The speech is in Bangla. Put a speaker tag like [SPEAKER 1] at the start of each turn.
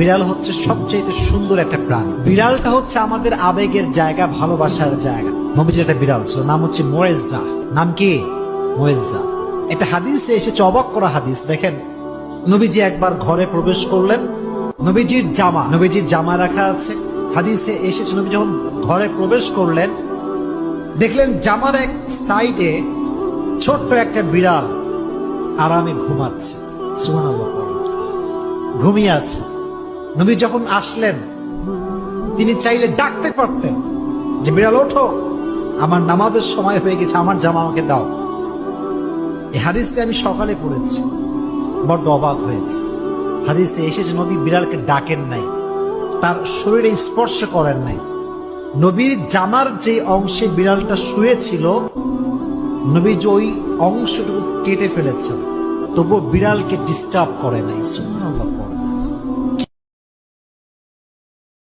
[SPEAKER 1] বিড়াল হচ্ছে সবচেয়ে সুন্দর একটা প্রাণী। বিড়ালটা হচ্ছে আমাদের আবেগের জায়গা, ভালোবাসার জায়গা। নবীজির একটা বিড়াল ছিল, নাম হচ্ছে মোয়েজা নাম কি? মোয়েজা একটা হাদিসে এসেছে, অবাক করা হাদিস। দেখেন, নবীজি একবার ঘরে প্রবেশ করলেন। নবীজির জামা নবীজির জামা রাখা আছে। হাদিসে এসেছে, নবী যখন ঘরে প্রবেশ করলেন, দেখলেন জামার এক সাইডে ছোট্ট একটা বিড়াল আরামে ঘুমাচ্ছে। ঘুমিয়ে আছে। নবী যখন আসলেন, তিনি চাইলে ডাকতে পারতেন যে, বিড়াল, ওঠো, আমার নামাজের সময় হয়ে গেছে, আমার জামা আমাকে দাও। এই হাদিসটি আমি সকালে পড়েছি, বড্ড অবাক হয়েছে। হাদিসে এসেছে নবী বিড়ালকে ডাকেন নাই, তার শরীরে স্পর্শ করেন নাই, নবীর জামার যে অংশে বিড়ালটা শুয়েছিল, নবী যে ওই অংশটুকু কেটে ফেলেছেন, তবুও বিড়ালকে ডিস্টার্ব করে নাই, সুবহানাল্লাহ।